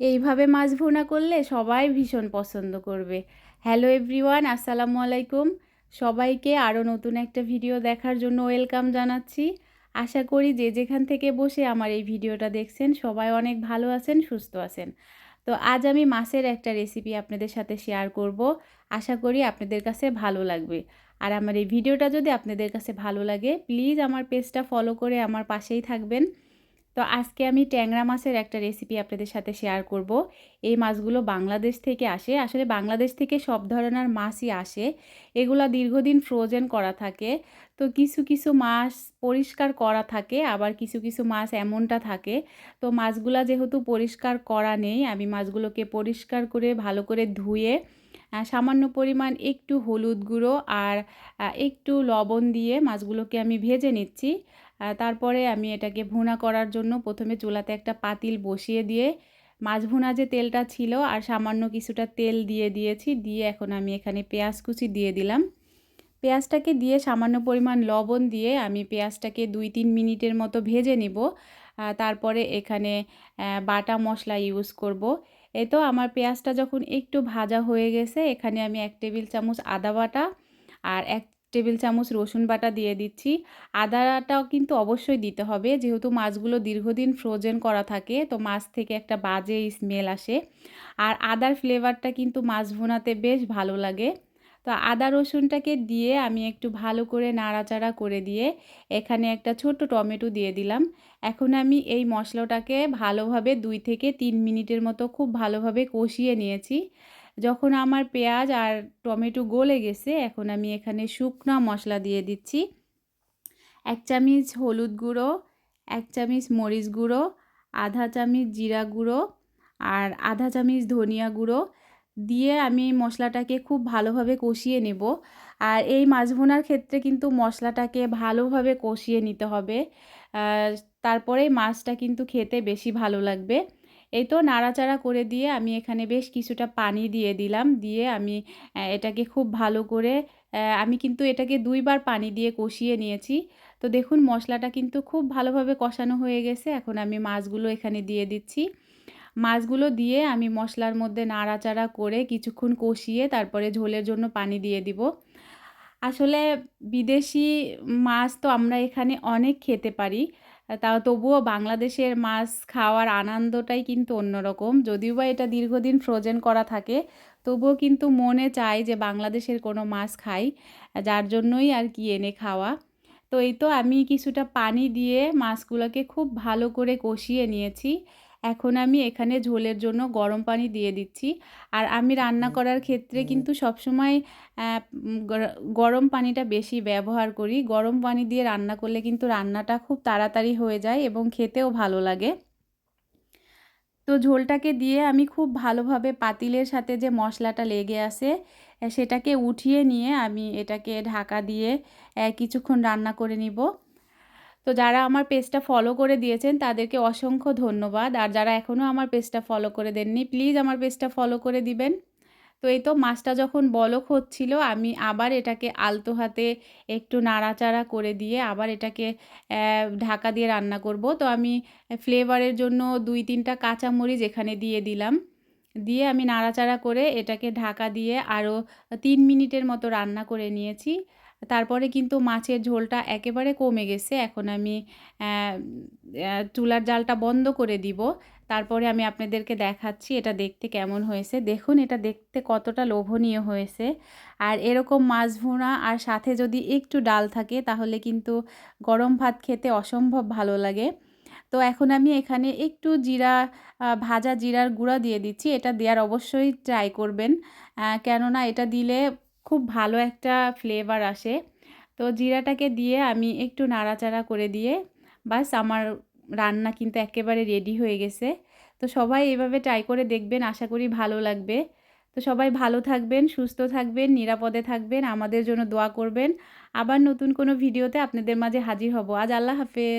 এইভাবে মাছ ভুনা করলে সবাই ভীষণ পছন্দ করবে। হ্যালো এভরিওয়ান আসসালামু আলাইকুম। সবাইকে আরও নতুন একটা ভিডিও দেখার জন্য ওয়েলকাম জানাচ্ছি। আশা করি যে যেখান থেকে বসে আমার এই ভিডিওটা দেখছেন, সবাই অনেক ভালো আছেন, সুস্থ আছেন। তো আজ আমি মাছের একটা রেসিপি আপনাদের সাথে শেয়ার করব। আশা করি আপনাদের কাছে ভালো লাগবে। আর আমার এই ভিডিওটা যদি আপনাদের কাছে ভালো লাগে প্লিজ আমার পেজটা ফলো করে আমার পাশেই থাকবেন। তো আজকে আমি ট্যাংরা মাছের একটা রেসিপি আপনাদের সাথে শেয়ার করব। এই মাছগুলো বাংলাদেশ থেকে আসে। আসলে বাংলাদেশ থেকে সব ধরনের মাছই আসে। এগুলো দীর্ঘদিন ফ্রোজেন করা থাকে। তো কিছু কিছু মাছ পরিষ্কার করা থাকে, আবার কিছু কিছু মাছ এমনটা থাকে। তো মাছগুলা যেহেতু পরিষ্কার করা নেই, আমি মাছগুলোকে পরিষ্কার করে, ভালো করে ধুয়ে সামান্য পরিমাণ একটু হলুদ গুঁড়ো আর একটু লবণ দিয়ে মাছগুলোকে আমি ভেজে নিচ্ছি। তারপরে আমি এটাকে ভুনা করার জন্য প্রথমে চুলাতে একটা পাতিল বসিয়ে দিয়ে মাছ ভুনা যে তেলটা ছিল আর সামান্য কিছুটা তেল দিয়ে দিয়েছি, দিয়ে এখন আমি এখানে পেঁয়াজ কুচি দিয়ে দিলাম। পেঁয়াজটাকে দিয়ে সামান্য পরিমাণ লবণ দিয়ে আমি পেঁয়াজটাকে দুই তিন মিনিটের মতো ভেজে নিব। তারপরে এখানে বাটা মশলা ইউজ করব। এই তো আমার পেঁয়াজটা যখন একটু ভাজা হয়ে গেছে, এখানে আমি এক টেবিল চামচ আদা বাটা আর এক টেবিল চামচ রসুন বাটা দিয়ে দিচ্ছি। আদাটাও কিন্তু অবশ্যই দিতে হবে। যেহেতু মাছগুলো দীর্ঘদিন ফ্রোজেন করা থাকে, তো মাছ থেকে একটা বাজে স্মেল আসে। আর আদার ফ্লেভারটা কিন্তু মাছ ভোনাতে বেশ ভালো লাগে। তো আদা রসুনটাকে দিয়ে আমি একটু ভালো করে নাড়াচাড়া করে দিয়ে এখানে একটা ছোট্ট টমেটো দিয়ে দিলাম। এখন আমি এই মশলাটাকে ভালোভাবে দুই থেকে তিন মিনিটের মতো খুব ভালোভাবে কষিয়ে নিয়েছি। যখন আমার পেঁয়াজ আর টমেটো গলে গেছে, এখন আমি এখানে শুকনো মশলা দিয়ে দিচ্ছি। এক চামচ হলুদ গুঁড়ো, এক চামচ মরিচ গুঁড়ো, আধা চামচ জিরা গুঁড়ো আর আধা চামচ ধনিয়া গুঁড়ো দিয়ে আমি মশলাটাকে খুব ভালোভাবে কষিয়ে নেব। আর এই মাছ ভোনার ক্ষেত্রে কিন্তু মশলাটাকে ভালোভাবে কষিয়ে নিতে হবে। তারপরে মাছটা কিন্তু খেতে বেশি ভালো লাগবে। এই তো নাড়াচাড়া করে দিয়ে আমি এখানে বেশ কিছুটা পানি দিয়ে দিলাম। দিয়ে আমি এটাকে খুব ভালো করে আমি কিন্তু এটাকে দুইবার পানি দিয়ে কষিয়ে নিয়েছি। তো দেখুন মশলাটা কিন্তু খুব ভালোভাবে কষানো হয়ে গেছে। এখন আমি মাছগুলো এখানে দিয়ে দিচ্ছি। মাছগুলো দিয়ে আমি মশলার মধ্যে নাড়াচাড়া করে কিছুক্ষণ কষিয়ে তারপরে ঝোলের জন্য পানি দিয়ে দিব। আসলে বিদেশি মাছ তো আমরা এখানে অনেক খেতে পারি। তা তবুও বাংলাদেশের মাছ খাওয়ার আনন্দটাই কিন্তু অন্যরকম। যদিও বা এটা দীর্ঘদিন ফ্রোজেন করা থাকে, তবুও কিন্তু মনে চায় যে বাংলাদেশের কোনো মাছ খাই, যার জন্যই আর কি এনে খাওয়া। তো এই তো আমি কিছুটা পানি দিয়ে মাছগুলোকে খুব ভালো করে কষিয়ে নিয়েছি। এখন আমি এখানে ঝোলের জন্য গরম পানি দিয়ে দিচ্ছি। আর আমি রান্না করার ক্ষেত্রে কিন্তু সবসময় গরম পানিটা বেশি ব্যবহার করি। গরম পানি দিয়ে রান্না করলে কিন্তু রান্নাটা খুব তাড়াতাড়ি হয়ে যায় এবং খেতেও ভালো লাগে। তো ঝোলটাকে দিয়ে আমি খুব ভালোভাবে পাতিলের সাথে যে মশলাটা লেগে আছে সেটাকে উঠিয়ে নিয়ে আমি এটাকে ঢাকা দিয়ে কিছুক্ষণ রান্না করে নিব। তো যারা আমার পেজটা ফলো করে দিয়েছেন, তাদেরকে অসংখ্য ধন্যবাদ। আর যারা এখনও আমার পেজটা ফলো করে দেননি প্লিজ আমার পেজটা ফলো করে দিবেন। তো এই তো মাছটা যখন বলক হচ্ছিল, আমি আবার এটাকে আলতো হাতে একটু নাড়াচাড়া করে দিয়ে আবার এটাকে ঢাকা দিয়ে রান্না করব। তো আমি ফ্লেভারের জন্য দুই তিনটা কাঁচামরিচ এখানে দিয়ে দিলাম। দিয়ে আমি নাড়াচাড়া করে এটাকে ঢাকা দিয়ে আরও তিন মিনিটের মতো রান্না করে নিয়েছি। তারপরে কিন্তু মাছের ঝোলটা একেবারে কমে গেছে। এখন আমি চুলার জালটা বন্ধ করে দিব। তারপরে আমি আপনাদেরকে দেখাচ্ছি এটা দেখতে কেমন হয়েছে। দেখুন, এটা দেখতে কতটা লোভনীয় হয়েছে। আর এরকম মাছ ভুনা আর সাথে যদি একটু ডাল থাকে, তাহলে কিন্তু গরম ভাত খেতে অসম্ভব ভালো লাগে। তো এখন আমি এখানে একটু জিরা ভাজা জিরার গুঁড়া দিয়ে দিচ্ছি। এটা দেওয়ার অবশ্যই ট্রাই করবেন। কেননা এটা দিলে খুব ভালো একটা ফ্লেভার আসে। তো জিরাটাকে দিয়ে আমি একটু নাড়াচাড়া করে দিয়ে বাস আমার রান্না কিন্তু একেবারে রেডি হয়ে গেছে। তো সবাই এভাবে ট্রাই করে দেখবেন, আশা করি ভালো লাগবে। তো সবাই ভালো থাকবেন, সুস্থ থাকবেন, নিরাপদে থাকবেন, আমাদের জন্য দোয়া করবেন। আবার নতুন কোনো ভিডিওতে আপনাদের মাঝে হাজির হব। আজ আল্লাহ হাফেজ।